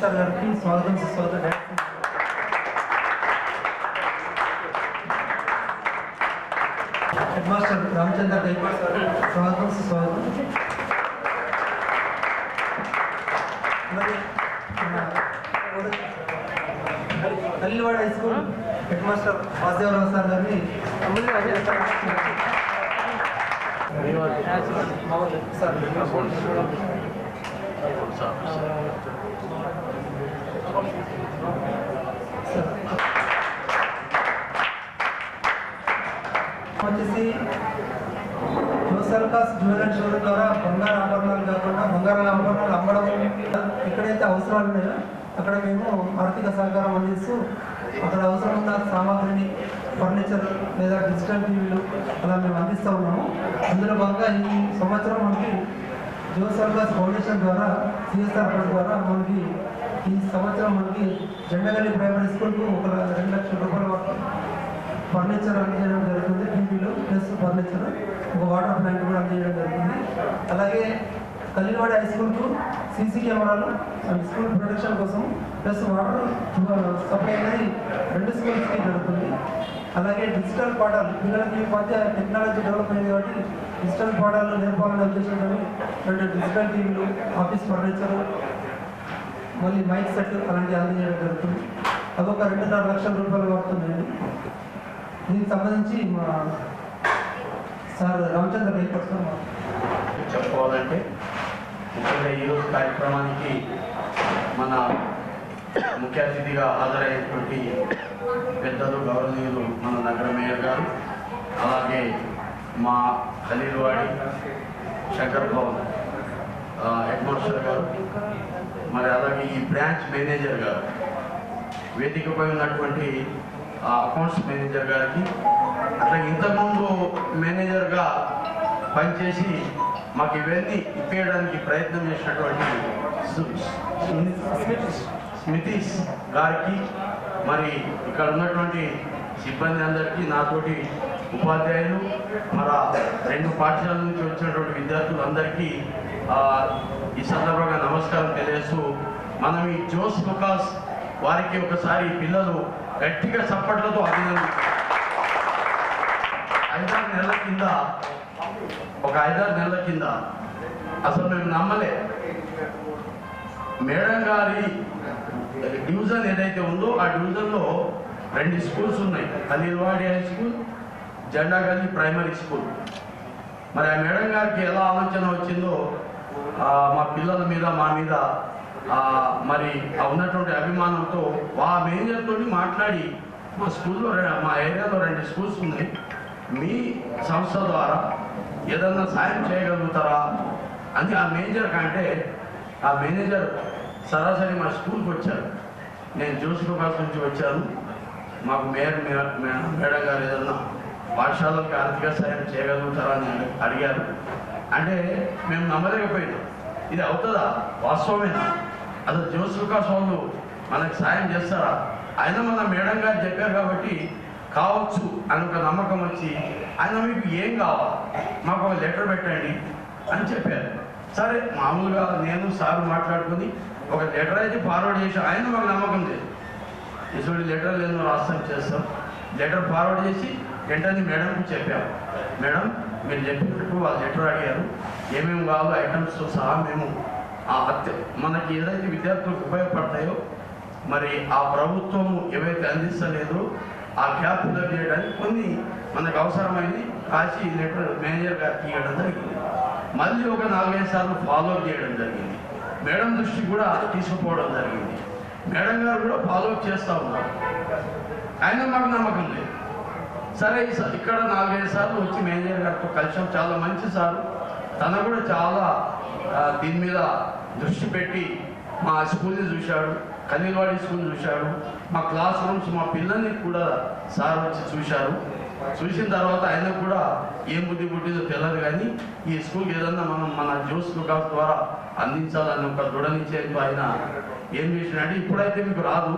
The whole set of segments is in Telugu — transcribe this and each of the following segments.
సార్ గారికి స్వాగతం సుస్వాగతం head master Ramachandra Gaikwad sir స్వాగతం సుస్వాగతం Kalliwada high school head master Vasudevarao sir గారిని సార్ సార్ వచ్చేసి జోసల్కాస్ జ్యువెలరీ షోర్ ద్వారా బంగారు ఆభరణాలు కాకుండా బంగారు ఆభరణాలు అమ్మడం ఎక్కడైతే అవసరాలు ఉన్నాయో అక్కడ మేము ఆర్థిక సహకారం అందిస్తూ అక్కడ అవసరం ఉన్న సామాగ్రిని ఫర్నిచర్ లేదా డిజిటల్ టీవీలు అలా మేము అందిస్తూ ఉన్నాము. అందులో భాగంగా ఈ సంవత్సరం మనకి జోసల్కాస్ ఫౌండేషన్ ద్వారా సిఎస్ఆర్ ఫండ్ ద్వారా మనకి ఈ సంవత్సరం మనకి జెండగల్లి ప్రైమరీ స్కూల్కు ఒక రెండు లక్షల రూపాయల వరకు ఫర్నిచర్ అందజేయడం జరుగుతుంది టీవీలు ప్లస్ ఫర్నిచర్ ఒక వాటర్ ప్లాంట్ కూడా అందజేయడం జరుగుతుంది. అలాగే కలివాడ హై స్కూల్కు సీసీ కెమెరాలు అండ్ స్కూల్ ప్రొటెక్షన్ కోసం ప్లస్ వాటర్ సప్లై అనేది రెండు స్కూల్స్కి జరుగుతుంది. అలాగే డిజిటల్ పాఠాలు పిల్లలకి ఈ మధ్య టెక్నాలజీ డెవలప్ అయింది కాబట్టి డిజిటల్ పాఠాలు నేర్పాలని ఉద్దేశంతో రెండు డిజిటల్ టీవీలు ఆఫీస్ ఫర్నిచర్ మళ్ళీ మైక్ సెట్ అలాంటివి అందజేయడం జరుగుతుంది. అదొక రెండున్నర లక్షల రూపాయలు పడుతుందండి దీనికి సంబంధించి మా సార్ రామచంద్ర రేపడుతున్నాం చెప్పుకోవాలంటే ముఖ్యంగా ఈరోజు కార్యక్రమానికి మన ముఖ్య అతిథిగా హాజరైనటువంటి పెద్దలు గౌరవనీయులు మన నగర మేయర్ గారు అలాగే మా ఖలీల్వాడి శంకర్ భవన్ హెడ్మాస్టర్ గారు మరి అలాగే ఈ బ్రాంచ్ మేనేజర్ గారు వేదికపై ఉన్నటువంటి ఆ అకౌంట్స్ మేనేజర్ గారికి అట్లా ఇంతకుముందు మేనేజర్గా పనిచేసి మాకు ఇవన్నీ ఇప్పేయడానికి ప్రయత్నం చేసినటువంటి సు- గారికి మరి ఇక్కడ ఉన్నటువంటి సిబ్బంది అందరికీ నాతోటి ఉపాధ్యాయులు మన రెండు పాఠశాల నుంచి వచ్చినటువంటి విద్యార్థులందరికీ ఈ సందర్భంగా నమస్కారం తెలియజేస్తూ మనం ఈ జోస్ లుకాస్ వారికి ఒకసారి పిల్లలు గట్టిగా చప్పట్లతో అభినందించారు ఐదారు నెలల కింద ఒక ఐదారు నెలల కింద అసలు మేము నమ్మలే. మేడం గారి డివిజన్ ఏదైతే ఉందో ఆ డివిజన్లో రెండు స్కూల్స్ ఉన్నాయి. అనిల్వాడి హై స్కూల్ జెండా గల్లీ ప్రైమరీ స్కూల్. మరి ఆ మేడం గారికి ఎలా ఆలోచన వచ్చిందో మా పిల్లల మీద మా మీద మరి ఆ ఉన్నటువంటి అభిమానంతో ఆ మేనేజర్తో మాట్లాడి మా స్కూల్లో మా ఏరియాలో రెండు స్కూల్స్ ఉన్నాయి. మీ సంస్థ ద్వారా ఏదన్నా సాయం చేయగలుగుతారా? అని ఆ మేనేజర్ కంటే ఆ మేనేజర్ సరాసరి మా స్కూల్కి వచ్చారు. నేను జోష్ ప్రకాశ్ నుంచి వచ్చాను. మాకు మేయర్ మేడం గారు ఏదన్నా పాఠశాలకు ఆర్థిక సాయం చేయగలుగుతారా అని అడిగారు. అంటే మేము నమ్మలేకపోయినాం. ఇది అవుతుందా? వాస్తవమేనా? అసలు జోస్ లుకాస్ మనకు సాయం చేస్తారా? ఆయన మన మేడం గారు చెప్పారు కాబట్టి కావచ్చు అని ఒక నమ్మకం వచ్చి ఆయన మీకు ఏం కావాలి? మాకు ఒక లెటర్ పెట్టండి అని చెప్పారు. సరే మామూలుగా నేను సార్ మాట్లాడుకొని ఒక లెటర్ అయితే ఫార్వర్డ్ చేసి ఆయన మాకు నమ్మకం లేదు. ఇటువంటి లెటర్ లేదు రాస్తాం చేస్తాం. లెటర్ ఫార్వర్డ్ చేసి వెంటనే మేడంకి చెప్పాము మేడం మీరు చెప్పినట్టు వాళ్ళు లెటర్ అడిగారు. ఏమేమి కావాలో ఐటమ్స్తో సహా మేము ఆ అత్య మనకి ఏదైతే విద్యార్థులకు ఉపయోగపడతాయో మరి ఆ ప్రభుత్వం ఏవైతే అందిస్తలేదో ఆ గ్యాప్ ఫిల్అప్ చేయడానికి కొన్ని మనకు అవసరమైంది రాసి లెటర్ మేనేజర్ గారికి ఇవ్వడం జరిగింది. మళ్ళీ ఒక నాలుగైదు సార్లు ఫాలో అప్ చేయడం జరిగింది. మేడం దృష్టి కూడా తీసుకుపోవడం జరిగింది. మేడం గారు కూడా ఫాలో అప్ చేస్తూ ఉన్నారు. ఆయన మాకు నమ్మకం లేదు. సరే ఈ ఇక్కడ నాలుగైదు సార్లు వచ్చి మేనేజర్ గారితో కలిసాం. చాలా మంచి సార్. తన కూడా చాలా దీని మీద దృష్టి పెట్టి మా స్కూల్ని చూశాడు కన్నీలవాడి స్కూల్ చూశాడు. మా క్లాస్ రూమ్స్ మా పిల్లల్ని కూడా సార్ వచ్చి చూశారు. చూసిన తర్వాత ఆయన కూడా ఏం బుద్ధి పుట్టిందో తెలియదు కానీ ఈ స్కూల్కి ఏదన్నా మనం మన జ్యూస్ లుకాస్ ద్వారా అందించాలని ఒక దృఢ నిశ్చయంతో ఆయన ఏం చేసినాడు ఇప్పుడైతే మీకు రాదు.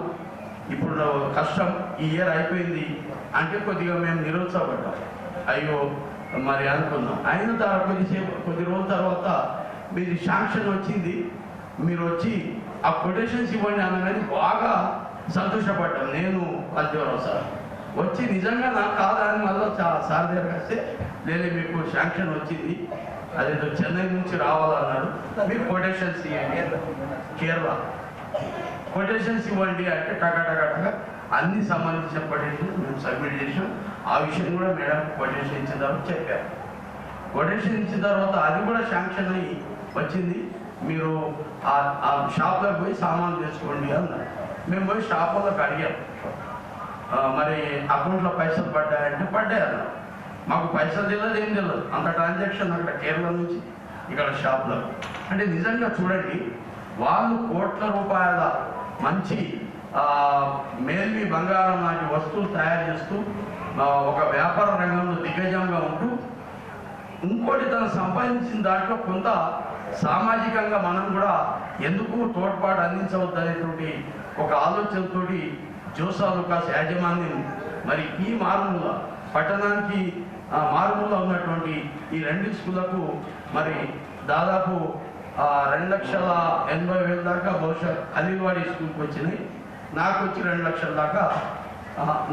ఇప్పుడు కష్టం ఈ ఇయర్ అయిపోయింది అంటే కొద్దిగా మేము నిరుత్సాహపడ్డాం. అయ్యో మరి అనుకున్నాం అయిన తర్వాత కొద్దిసేపు కొద్ది రోజుల తర్వాత మీది శాంక్షన్ వచ్చింది. మీరు వచ్చి ఆ కొటేషన్స్ ఇవ్వండి అనగానే బాగా సంతోషపడ్డాం. నేను అద్యవరావు సార్. వచ్చి నిజంగా నాకు కాదా అని మళ్ళీ చాలా సార్ దగ్గర వస్తే లేదు మీకు శాంక్షన్ వచ్చింది. అదేదో చెన్నై నుంచి రావాలన్నాడు మీరు కొటేషన్స్ ఇవ్వండి కేరళ. కొటేషన్స్ ఇవ్వండి అంటే టకాటకటగా అన్ని సంబంధించిన కొటేషన్ మేము సబ్మిట్ చేసాం ఆ విషయం కూడా మేడం కొటేషన్ ఇచ్చిన తర్వాత చెప్పారు. కొటేషన్ ఇచ్చిన తర్వాత అది కూడా శాంక్షన్ అయ్యి వచ్చింది. మీరు ఆ ఆ షాప్లోకి పోయి సామాన్లు తెచ్చుకోండి అన్నారు. మేము పోయి షాపులోకి అడిగాం. మరి అకౌంట్లో పైసలు పడ్డాయంటే పడ్డాయి మాకు పైసలు తెలియదు ఏం తెలియదు. అంత ట్రాన్సాక్షన్ అక్కడ కేరళ నుంచి ఇక్కడ షాప్లో. అంటే నిజంగా చూడండి వాళ్ళు కోట్ల రూపాయల మంచి మేల్వి బంగారం లాంటి వస్తువులు తయారు చేస్తూ ఒక వ్యాపార రంగంలో దిగ్గజంగా ఉంటూ ఇంకోటి తను సంపాదించిన దాంట్లో కొంత సామాజికంగా మనం కూడా ఎందుకు తోడ్పాటు అందించవద్దు అనేటువంటి ఒక ఆలోచనతోటి జోసా లుకాస్ యాజమాన్యం మరి ఈ మారుమూల పట్టణానికి మారుమూల ఉన్నటువంటి ఈ రెండు స్కూళ్ళకు మరి దాదాపు రెండు లక్షల ఎనభై వేల దాకా బహుశా అలీవాడి స్కూల్కి వచ్చినాయి. నాకు వచ్చి రెండు లక్షల దాకా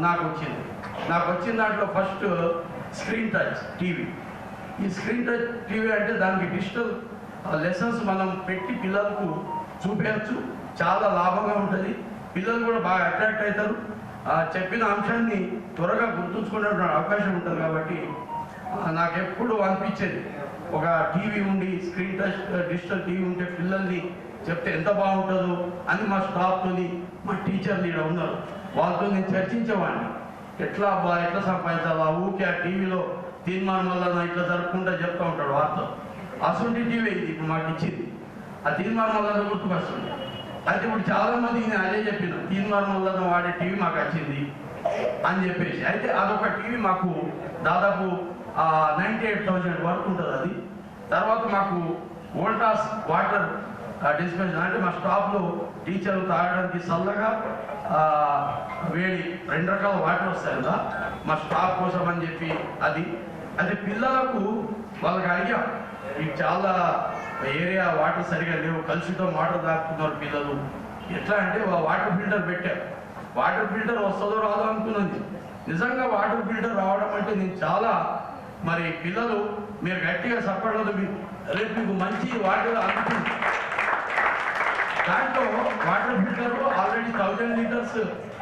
నాకు వచ్చింది. నాకు వచ్చిన దాంట్లో ఫస్ట్ స్క్రీన్ టచ్ టీవీ. ఈ స్క్రీన్ టచ్ టీవీ అంటే దానికి డిజిటల్ లెసన్స్ మనం పెట్టి పిల్లలకు చూపించచ్చు చాలా లాభంగా ఉంటుంది. పిల్లలు కూడా బాగా అట్రాక్ట్ అవుతారు. ఆ, చెప్పిన అంశాన్ని త్వరగా గుర్తుంచుకునే అవకాశం ఉంటుంది కాబట్టి నాకు ఎప్పుడు అనిపించేది. ఒక టీవీ ఉండి స్క్రీన్ టచ్ డిజిటల్ టీవీ ఉంటే పిల్లల్ని చెప్తే ఎంత బాగుంటుందో అని మా స్టాఫ్తోని మా టీచర్లు ఇక్కడ ఉన్నారు. వాళ్ళతో నేను చర్చించేవాడిని. ఎట్లా అబ్బా ఎట్లా సంపాదించాలా? ఊకే ఆ టీవీలో తీర్మానం వల్ల ఇట్లా జరుపుకుంటా చెప్తూ ఉంటాడు వార్త అసలు టీవీ ఇది ఇప్పుడు మాకు ఇచ్చింది. ఆ తీర్మానం వల్ల గుర్తుకొస్తుంది అయితే ఇప్పుడు చాలా మంది నేను అదే చెప్పిన తీర్మానం వల్ల వాడే టీవీ మాకు వచ్చింది అని చెప్పేసి. అయితే అదొక టీవీ మాకు దాదాపు నైంటీ ఎయిట్ థౌజండ్ వరకు ఉంటుంది అది. తర్వాత మాకు వోల్టాస్ వాటర్ డిస్పెన్షన్ అంటే మా స్టాఫ్లో టీచర్లు తాగడానికి చల్లగా వేడి రెండు రకాల వాటర్ వస్తాయి కదా మా స్టాఫ్ కోసం అని చెప్పి అది. అయితే పిల్లలకు వాళ్ళకి అడిగాం ఇది చాలా ఏరియా వాటర్ సరిగా లేవు కలుషితం వాటర్ తాగుతున్నారు పిల్లలు. ఎట్లా అంటే వాటర్ ఫిల్టర్ పెట్టారు వాటర్ ఫిల్టర్ వస్తుందో రాదో అనుకున్నది. నిజంగా వాటర్ ఫిల్టర్ రావడం అంటే నేను చాలా మరి పిల్లలు మీరు గట్టిగా సపడలేదు రేపు మీకు మంచి వాటర్ అందుతుంది. దాంట్లో water filter already thousand litres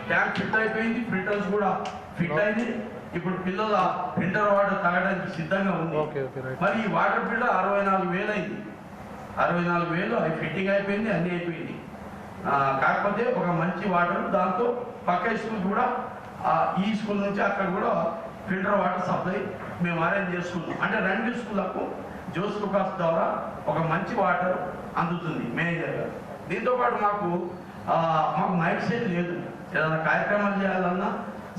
tank fit అయిపోయింది ఫిల్టర్స్ కూడా ఫిట్ అయింది. ఇప్పుడు పిల్లల ఫిల్టర్ వాటర్ తాగడానికి సిద్ధంగా ఉంది. మరి ఈ వాటర్ ఫిల్టర్ అరవై నాలుగు వేలు అయింది. అరవై నాలుగు వేలు అది ఫిట్టింగ్ అయిపోయింది అన్నీ అయిపోయింది. కాకపోతే ఒక మంచి వాటర్ దాంతో పక్క స్కూల్ కూడా ఈ స్కూల్ నుంచి అక్కడ కూడా ఫిల్టర్ వాటర్ సప్లై మేము అరేంజ్ చేసుకున్నాం. అంటే రెండు స్కూళ్ళకు జోస్ ప్రకాష్ ద్వారా ఒక మంచి వాటర్ అందుతుంది మేనేజర్ గారు. దీంతో పాటు మాకు మాకు మైక్ సెట్ లేదు. ఏదైనా కార్యక్రమాలు చేయాలన్నా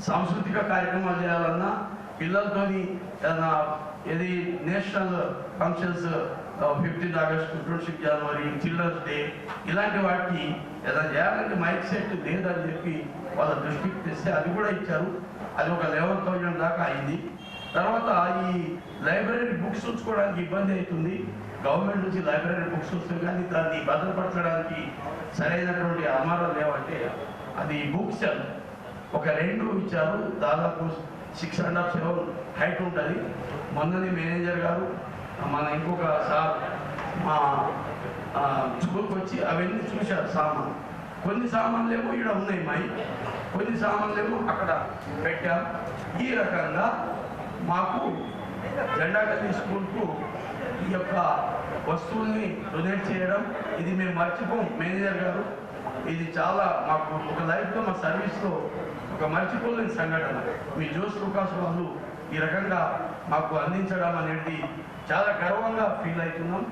సాంస్కృతిక కార్యక్రమాలు చేయాలన్నా పిల్లలతోని ఏదైనా ఏది national functions fifteenth August friendship జనవరి చిల్డ్రన్స్ డే ఇలాంటి వాటికి ఏదైనా చేయాలంటే మైక్ సెట్ లేదని చెప్పి వాళ్ళ దృష్టికి తెస్తే అది కూడా ఇచ్చారు. అది ఒక లెవెన్ థౌజండ్ దాకా అయింది. తర్వాత ఈ లైబ్రరీ బుక్స్ ఉంచుకోవడానికి ఇబ్బంది అవుతుంది. గవర్నమెంట్ నుంచి లైబ్రరీ బుక్స్ వస్తుంది కానీ దాన్ని భద్రపరచడానికి సరైనటువంటి అమారాలు లేవంటే అది బుక్స్ ఒక రెండు ఇచ్చారు. దాదాపు six and half seven height ఉంటుంది. మొన్నది మేనేజర్ గారు మన ఇంకొక సార్ మా ఆ, స్కూల్కి వచ్చి అవన్నీ చూశారు సామాన్ కొన్ని సామాన్లు ఏమో ఇక్కడ ఉన్నాయి మాయి కొన్ని సామాన్లు ఏమో అక్కడ పెట్టాం. ఈ రకంగా మాకు జెండాగల్లి స్కూల్కు ఈ యొక్క వస్తువుల్ని డొనేట్ చేయడం ఇది మేము మర్చిపోం. మేనేజర్ గారు ఇది చాలా మాకు ఒక లైఫ్లో మా సర్వీస్లో ఒక మర్చిపోలేని సంఘటన. మీ జోస్ లుకాస్ వాళ్ళు ఈ రకంగా మాకు అందించడం అనేది చాలా గర్వంగా ఫీల్ అవుతున్నాం.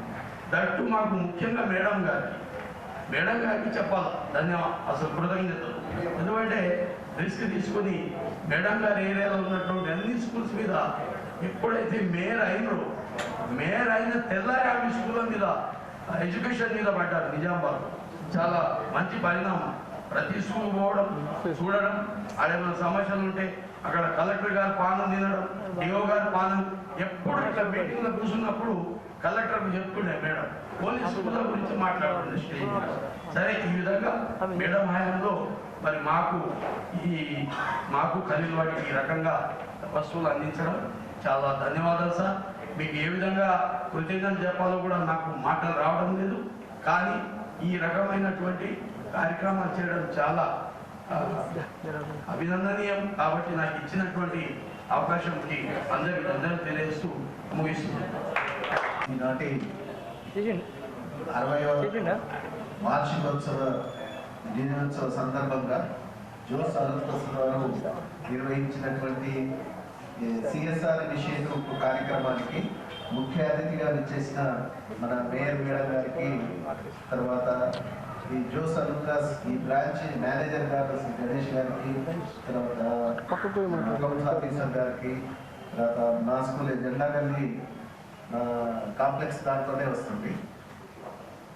దట్టు మాకు ముఖ్యంగా మేడం గారికి. మేడం గారికి చెప్పాలి? ధన్యవాదం అసలు కృతజ్ఞతలు. ఎందుకంటే రిస్క్ తీసుకొని మేడం గారి ఏరియాలో ఉన్నటువంటి అన్ని స్కూల్స్ మీద ఎప్పుడైతే మేయర్ అయినో మేయర్ అయిన తెల్లారి ఆమె స్కూల్ మీద ఎడ్యుకేషన్ మీద పడ్డారు నిజామాబాద్ చాలా మంచి పరిణామం. ప్రతి స్కూల్ పోవడం చూడడం ఆడేమైనా సమస్యలు ఉంటే అక్కడ కలెక్టర్ గారు పానం తినడం డిఓ గారు పానం ఎప్పుడు ఇట్లా మీటింగ్లో కూర్చున్నప్పుడు కలెక్టర్కు చెప్తుండే మేడం పోలీసు స్కూళ్ళ గురించి మాట్లాడుతుండే స్టేజ్ సరే ఈ విధంగా మేడం హయాంలో మరి మాకు ఈ మాకు కలిగిన వాటికి ఈ రకంగా వస్తువులు అందించడం చాలా ధన్యవాదాలు సార్. మీకు ఏ విధంగా కృతజ్ఞత చెప్పాలో కూడా నాకు మాటలు రావడం లేదు. కానీ ఈ రకమైనటువంటి కార్యక్రమాలు చేయడం చాలా అభినందనీయం కాబట్టి నాకు ఇచ్చినటువంటి అవకాశంకి అందరికి అందరూ తెలియజేస్తూ ముగిస్తున్నాను. ఈనాటి చేసిండా. వార్షికోత్సవ దినోత్సవ సందర్భంగా జోస్ అనంతోత్సవ వారు నిర్వహించినటువంటి సిఎస్ఆర్ ఇనిషియేటివ్ కార్యక్రమానికి ముఖ్య అతిథిగా విచ్చేసిన మన మేయర్ మేడం గారికి తర్వాత ఈ జోస్ అలుకాస్ ఈ బ్రాంచ్ మేనేజర్ గారు శ్రీ గణేష్ గారికి తర్వాత. అకౌంట్స్ ఆఫీసర్ గారికి తర్వాత నా స్కూల్ జెండాగల్లి కాంప్లెక్స్ దాంట్లోనే వస్తుంది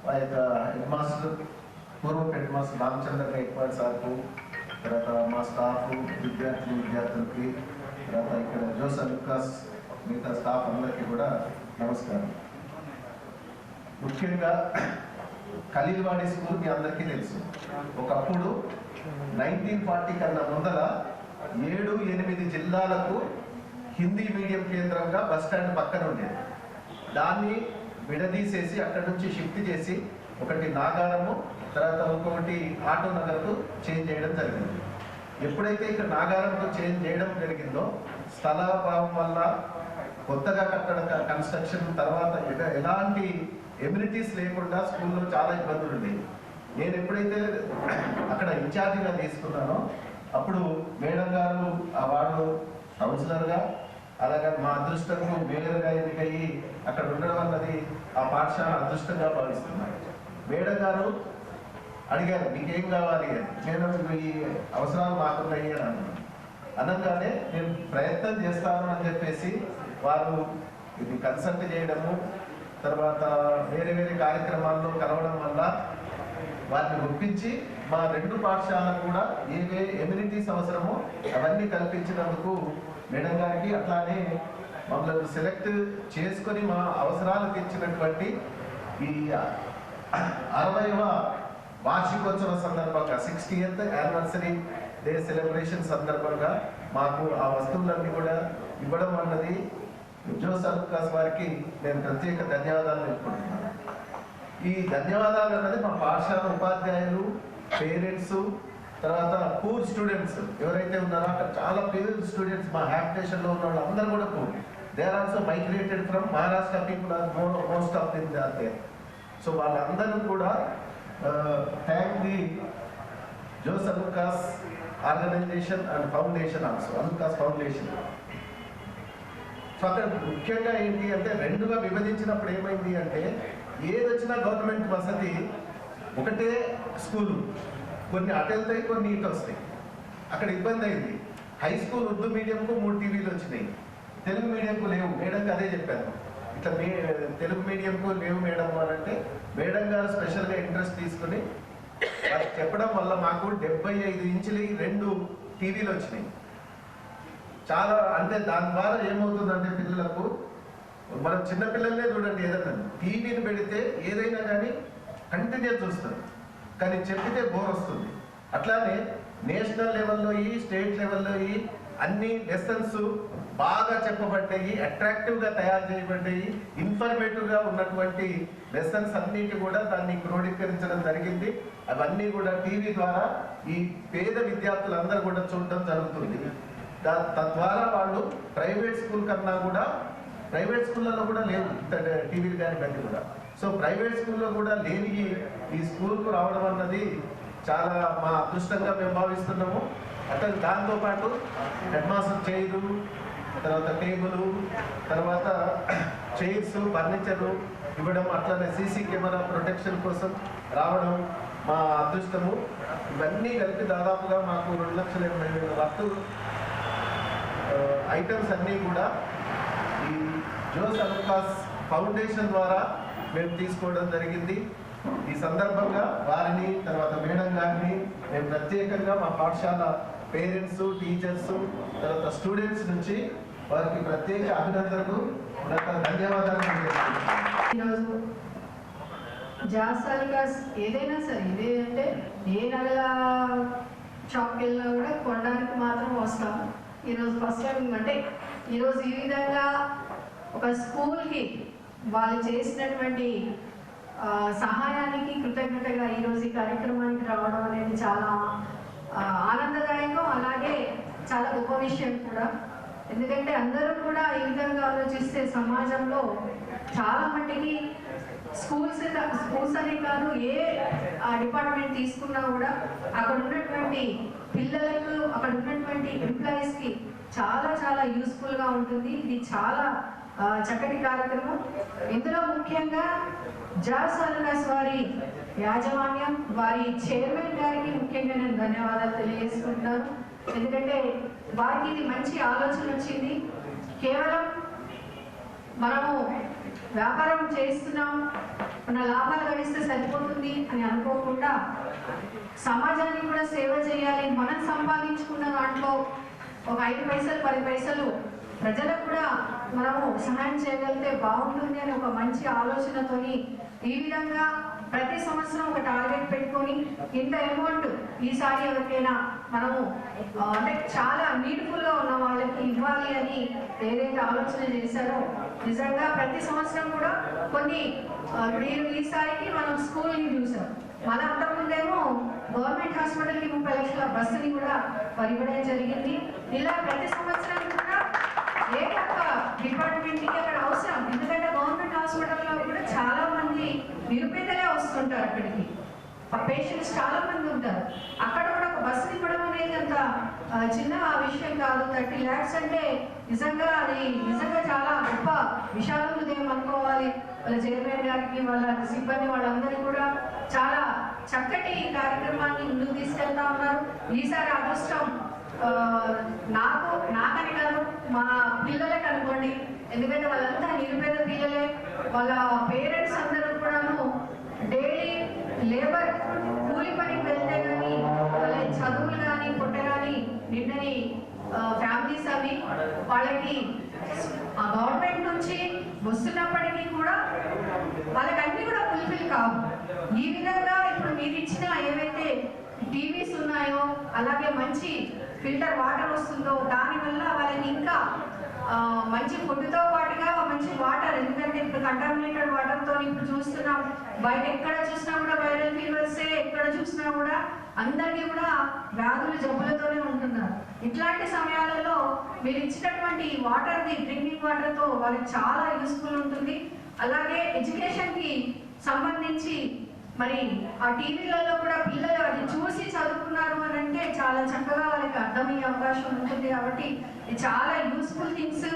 మా యొక్క హెడ్ మాస్టర్ పూర్వ హెడ్ మాస్టర్ రామచంద్ర గైక్వాడ్ సార్కు తర్వాత మా స్టాఫ్ విద్యార్థులు విద్యార్థులకి తర్వాత ఇక్కడ జోసఫ్ లుకాస్ మిగతా స్టాఫ్ అందరికీ కూడా నమస్కారం ముఖ్యంగా ఖలీల్వాడి స్కూల్ మీ అందరికీ తెలుసు. ఒకప్పుడు నైన్టీన్ ఫార్టీ కన్నా ముందర ఏడు ఎనిమిది జిల్లాలకు హిందీ మీడియం కేంద్రంగా బస్ స్టాండ్ పక్కన ఉండేది. దాన్ని విడదీసేసి అక్కడి నుంచి షిఫ్ట్ చేసి ఒకటి నాగారము తర్వాత ఇంకొకటి ఆటో నగర్కు చేంజ్ చేయడం జరిగింది. ఎప్పుడైతే ఇక్కడ నాగారంకు చేంజ్ చేయడం జరిగిందో స్థలాభావం వల్ల కొత్తగా కట్టడం కన్స్ట్రక్షన్ తర్వాత ఎలాంటి ఎమ్యూనిటీస్ లేకుండా స్కూల్లో చాలా ఇబ్బందులు ఉండేవి. నేను ఎప్పుడైతే అక్కడ ఇన్ఛార్జిగా తీసుకున్నానో అప్పుడు మేడం గారు ఆ వార్డు కౌన్సిలర్గా అలాగే మా అదృష్టంకు మేయర్గా ఎన్నికయ్యి అక్కడ ఉండడం అన్నది ఆ పాఠశాల అదృష్టంగా భావిస్తున్నాను మేడం గారు అడిగారు మీకేం కావాలి? అని. నేను ఈ అవసరాలు మాకున్నాయి అని అన్నాను అనగానే నేను ప్రయత్నం చేస్తాను అని చెప్పేసి వారు ఇది కన్సల్ట్ చేయడము తర్వాత వేరే వేరే కార్యక్రమాల్లో కలవడం వల్ల వారిని ఒప్పించి మా రెండు పాఠశాలకు కూడా ఏవే ఎమ్యూనిటీస్ అవసరమో అవన్నీ కల్పించినందుకు మేడం గారికి అట్లానే మమ్మల్ని సెలెక్ట్ చేసుకొని మా అవసరాలకు ఇచ్చినటువంటి ఈ అరవైవ వార్షికోత్సవ సందర్భంగా సిక్స్టీయత్ యానివర్సరీ డే సెలబ్రేషన్ సందర్భంగా మాకు ఆ వస్తువులన్నీ కూడా ఇవ్వడం అన్నది జోస్ అల్కాస్ వారికి నేను ప్రత్యేక ధన్యవాదాలు తెలుపుకుంటున్నాను. ఈ ధన్యవాదాలు అన్నది మా పాఠశాల ఉపాధ్యాయులు పేరెంట్స్ తర్వాత పూర్ స్టూడెంట్స్ ఎవరైతే ఉన్నారో అక్కడ చాలా పేరు స్టూడెంట్స్ మా హ్యాబిటేషన్ ఉన్న వాళ్ళు అందరూ కూడా poor they are also migrated from Maharashtra people are most of them are there so వాళ్ళందరూ కూడా thank the Jos Alukkas organisation and foundation also Alukkas foundation so అక్కడ ముఖ్యంగా ఏంటి అంటే రెండుగా విభజించినప్పుడు ఏమైంది అంటే ఏది వచ్చినా గవర్నమెంట్ వసతి ఒకటే స్కూలు. కొన్ని అటు వెళ్తాయి కొన్ని ఇటు వస్తాయి. అక్కడ ఇబ్బంది అయింది. హై స్కూల్ ఉర్దూ మీడియంకు మూడు టీవీలు వచ్చినాయి. తెలుగు మీడియంకు లేవు. మేడంకి అదే చెప్పాను. ఇట్లా మే తెలుగు మీడియంకు లేవు మేడం అని అంటే మేడం గారు స్పెషల్గా ఇంట్రెస్ట్ తీసుకుని చెప్పడం వల్ల మాకు డెబ్బై ఐదు ఇంచులు రెండు టీవీలు వచ్చినాయి. చాలా అంటే దాని ద్వారా ఏమవుతుందంటే పిల్లలకు మనం చిన్నపిల్లలనే చూడండి ఏదైనా. టీవీని పెడితే ఏదైనా కానీ కంటిన్యూ చూస్తారు. కానీ చెప్పితే బోర్ వస్తుంది. అట్లానే నేషనల్ లెవెల్లో ఈ స్టేట్ లెవెల్లో ఈ అన్ని లెసన్స్ బాగా చెప్పబడ్డాయి అట్రాక్టివ్గా తయారు చేయబడ్డాయి ఇన్ఫర్మేటివ్గా ఉన్నటువంటి లెసన్స్ అన్నిటి కూడా దాన్ని క్రోడీకరించడం జరిగింది. అవన్నీ కూడా టీవీ ద్వారా ఈ పేద విద్యార్థులందరూ కూడా చూడడం జరుగుతుంది. తద్వారా వాళ్ళు ప్రైవేట్ స్కూల్ కన్నా కూడా ప్రైవేట్ స్కూళ్ళలో కూడా లేవు. టీవీలు కానీ బట్టి కూడా. సో ప్రైవేట్ స్కూల్లో కూడా లేని ఈ- స్కూల్కు రావడం అన్నది చాలా మా అదృష్టంగా మేము భావిస్తున్నాము. అతను దాంతోపాటు హెడ్ మాస్టర్ చైరు తర్వాత టేబుల్ తర్వాత చైర్స్ ఫర్నిచరు ఇవ్వడం అట్లనే సీసీ కెమెరా ప్రొటెక్షన్ కోసం రావడం మా అదృష్టము. ఇవన్నీ కలిపి దాదాపుగా మాకు రెండు లక్షల ఎనభై వేల వరకు ఐటమ్స్ అన్నీ కూడా ఈ జోస్ అల్కాస్ ఫౌండేషన్ ద్వారా మేము తీసుకోవడం జరిగింది. ఈ సందర్భంగా వారిని తర్వాత మేడం గారిని మేము ప్రత్యేకంగా మా పాఠశాల పేరెంట్స్ టీచర్స్ తర్వాత స్టూడెంట్స్ నుంచి వారికి ప్రత్యేక అభినందనలు ధన్యవాదాలు జాస్ ఈరోజు జాసాలుగాస్ ఏదైనా సరే ఇదేంటే ఏ నెల షాప్కి వెళ్ళినా కూడా కొనడానికి మాత్రం వస్తాము. ఈరోజు ఫస్ట్ టైం అంటే ఈరోజు ఈ విధంగా ఒక స్కూల్కి వాళ్ళు చేసినటువంటి సహాయానికి కృతజ్ఞతగా ఈరోజు ఈ కార్యక్రమానికి రావడం అనేది చాలా ఆనందదాయకం. అలాగే చాలా గొప్ప విషయం కూడా. ఎందుకంటే అందరూ కూడా ఈ విధంగా ఆలోచిస్తే సమాజంలో చాలా మట్టికి స్కూల్స్ స్కూల్స్ అనే కాదు ఏ డిపార్ట్మెంట్ తీసుకున్నా కూడా అక్కడ ఉన్నటువంటి పిల్లలకు అక్కడ ఉన్నటువంటి ఎంప్లాయీస్కి చాలా చాలా యూస్ఫుల్గా ఉంటుంది. ఇది చాలా చక్కటి కార్యక్రమం. ఇందులో ముఖ్యంగా జాస్ అల్లాస్ వారి యాజమాన్యం వారి చైర్మన్ గారికి ముఖ్యంగా నేను ధన్యవాదాలు తెలియజేసుకుంటున్నాను. ఎందుకంటే వారికి ఇది మంచి ఆలోచన వచ్చింది. కేవలం మనము వ్యాపారం చేస్తున్నాం. మన లాభాలు గడిస్తే సరిపోతుంది అని అనుకోకుండా సమాజానికి కూడా సేవ చేయాలి మనం సంపాదించుకున్న దాంట్లో ఒక ఐదు పైసలు పది పైసలు ప్రజలకు కూడా మనము సహాయం చేయగలిగితే బాగుంటుంది అని ఒక మంచి ఆలోచనతోని ఈ విధంగా ప్రతి సంవత్సరం ఒక టార్గెట్ పెట్టుకొని ఇంత అమౌంట్ ఈసారి ఎవరికైనా మనము అంటే చాలా నీడ్ఫుల్గా ఉన్న వాళ్ళకి ఇవ్వాలి అని ఏదైతే ఆలోచన చేశారో నిజంగా ప్రతి సంవత్సరం కూడా కొన్ని ఆ, ఈసారికి మనం స్కూల్ని చూసాం మన అంతకుముందేమో గవర్నమెంట్ హాస్పిటల్కి ముప్పై లక్షల బస్సుని కూడా మరి ఇవ్వడం జరిగింది. ఇలా ప్రతి సంవత్సరం కూడా ఏ ఒక్క డిపార్ట్మెంట్కి అక్కడ అవసరం. ఎందుకంటే గవర్నమెంట్ హాస్పిటల్లో కూడా చాలా మంది నిరుపేదలే వస్తుంటారు అక్కడికి. ఆ పేషెంట్స్ చాలా మంది ఉంటారు. అక్కడ కూడా ఒక బస్సు ఇవ్వడం అనేది అంత చిన్న విషయం కాదు. థర్టీ ల్యాక్స్ అంటే నిజంగా అది నిజంగా చాలా గొప్ప విశాల హృదయం అనుకోవాలి. వాళ్ళ చైర్మన్ గారికి వాళ్ళ సిబ్బంది వాళ్ళందరూ కూడా చాలా చక్కటి కార్యక్రమాన్ని ముందుకు తీసుకెళ్తా ఉన్నారు. ఈసారి అదృష్టం నాకు నాకని కాదు మా పిల్లలకు అనుకోండి. ఎందుకంటే వాళ్ళంతా నిరుపేద పిల్లలే. వాళ్ళ పేరెంట్స్ అందరూ కూడాను లేబర్ కూలి పనికి వెళ్తే కానీ వాళ్ళ చదువులు కానీ పుట్ట కానీ నిండని ఫ్యామిలీస్ అవి వాళ్ళకి ఆ గవర్నమెంట్ నుంచి వస్తున్నప్పటికీ కూడా వాళ్ళకి కూడా ఫుల్ఫిల్ కావు. ఈ విధంగా ఇప్పుడు మీరు ఇచ్చిన ఏవైతే టీవీస్ ఉన్నాయో అలాగే మంచి ఫిల్టర్ వాటర్ వస్తుందో దానివల్ల వాళ్ళని ఇంకా మంచి ఫుడ్తో పాటుగా మంచి వాటర్ ఎందుకంటే ఇప్పుడు కంటామినేటెడ్ వాటర్తో ఇప్పుడు చూస్తున్నాం. బయట ఎక్కడ చూసినా కూడా వైరల్ ఫీవర్సే ఎక్కడ చూసినా కూడా అందరికీ కూడా వ్యాధులు జబ్బులతోనే ఉంటున్నారు. ఇట్లాంటి సమయాలలో మీరు ఇచ్చినటువంటి ఈ వాటర్ది డ్రింకింగ్ వాటర్తో వాళ్ళకి చాలా యూస్ఫుల్ ఉంటుంది. అలాగే ఎడ్యుకేషన్కి సంబంధించి మరి ఆ టీవీలలో కూడా పిల్లలు అది చూసి చదువుకున్నారు అని అంటే చాలా చక్కగా వాళ్ళకి అర్థమయ్యే అవకాశం ఉంటుంది కాబట్టి చాలా యూస్ఫుల్ థింగ్స్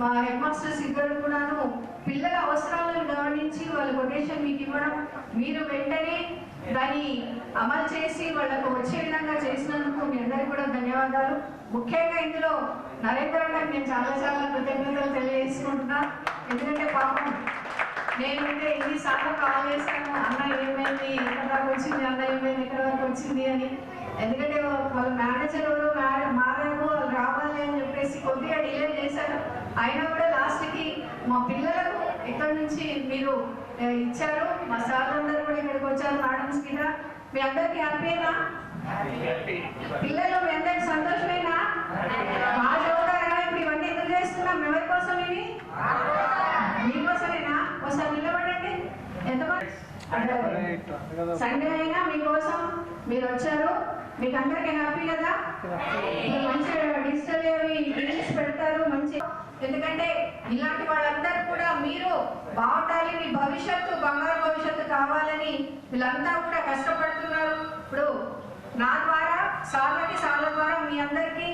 మా హెడ్ మాస్టర్స్ ఇద్దరు కూడాను పిల్లల అవసరాలను గమనించి వాళ్ళ కొటేషన్ మీకు ఇవ్వడం. మీరు వెంటనే దాన్ని అమలు చేసి వాళ్ళకు వచ్చే విధంగా చేసినందుకు మీ అందరికీ కూడా ధన్యవాదాలు. ముఖ్యంగా ఇందులో నరేంద్ర గారికి నేను చాలా చాలా కృతజ్ఞతలు తెలియజేసుకుంటున్నా. ఎందుకంటే పాపం నేనైతే ఎన్నిసార్లు కాల్ చేశాను అన్న ఏమైంది ఎక్కడ దాకా వచ్చింది అన్న ఏమైంది ఎక్కడ దాకా వచ్చింది అని. ఎందుకంటే వాళ్ళ మేనేజర్ ఎవరో మేడం వాళ్ళు రావాలి అని చెప్పేసి కొద్దిగా డిలే చేశారు. అయినా కూడా లాస్ట్కి మా పిల్లలకు ఇక్కడ నుంచి మీరు ఇచ్చారు? మా సార్ అందరూ కూడా ఇక్కడికి వచ్చారు మేడమ్స్ కింద మీ అందరికీ హ్యాపీనా పిల్లలు మీ అందరికి సంతోషమేనా? మా చదువుతారా? ఇప్పుడు ఇవన్నీ ఎందుకు చేస్తున్నాం? ఎవరి కోసం ఇవి మీకోసమేనా? ఒకసారి నిలబడండి ఎంతమంది సండే అయినా మీకోసం మీరు వచ్చారు. మీకు అందరికీ హ్యాపీ. కదా మంచి డిజిటల్ పెడతారు మంచి ఎందుకంటే ఇలాంటి వాళ్ళందరూ కూడా మీరు బాగుండాలి మీ భవిష్యత్తు బంగారు భవిష్యత్తు కావాలని వీళ్ళంతా కూడా కష్టపడుతున్నారు. ఇప్పుడు నా ద్వారా సార్లకి సార్ల ద్వారా మీ అందరికీ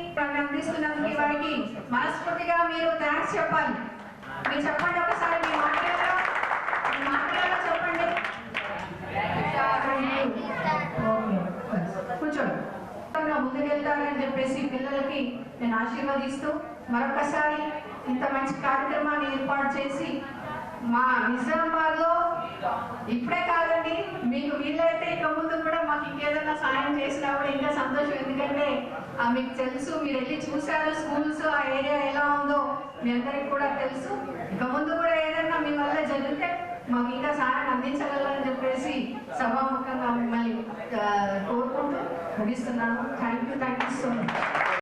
అందిస్తున్నందుకు వారికి మనస్ఫూర్తిగా మీరు థ్యాంక్స్ చెప్పాలి. మీరు చెప్పండి ఒకసారి మీ మాటలలో మీ మాటలలో చెప్పండి. కూర్చోండి. ముందుకెళ్తారని చెప్పేసి పిల్లలకి నేను ఆశీర్వదిస్తూ మరొకసారి ఇంత మంచి కార్యక్రమాన్ని ఏర్పాటు చేసి మా నిజామాబాద్లో ఇప్పుడే కాదండి మీకు వీలైతే ఇక ముందు కూడా మాకు ఇంకేదైనా సాయం చేసినా కూడా ఇంకా సంతోషం. ఎందుకంటే ఆ, మీకు తెలుసు మీరు వెళ్ళి చూసారు స్కూల్స్ ఆ ఏరియా ఎలా ఉందో మీ అందరికి కూడా తెలుసు. ఇక ముందు కూడా ఏదైనా మీ వల్ల జరిగితే మాకు ఇంకా సాయం అందించగలని చెప్పేసి సభాముఖంగా మిమ్మల్ని కోరుకుంటూ ముగిస్తున్నాను. Thank you thank you so much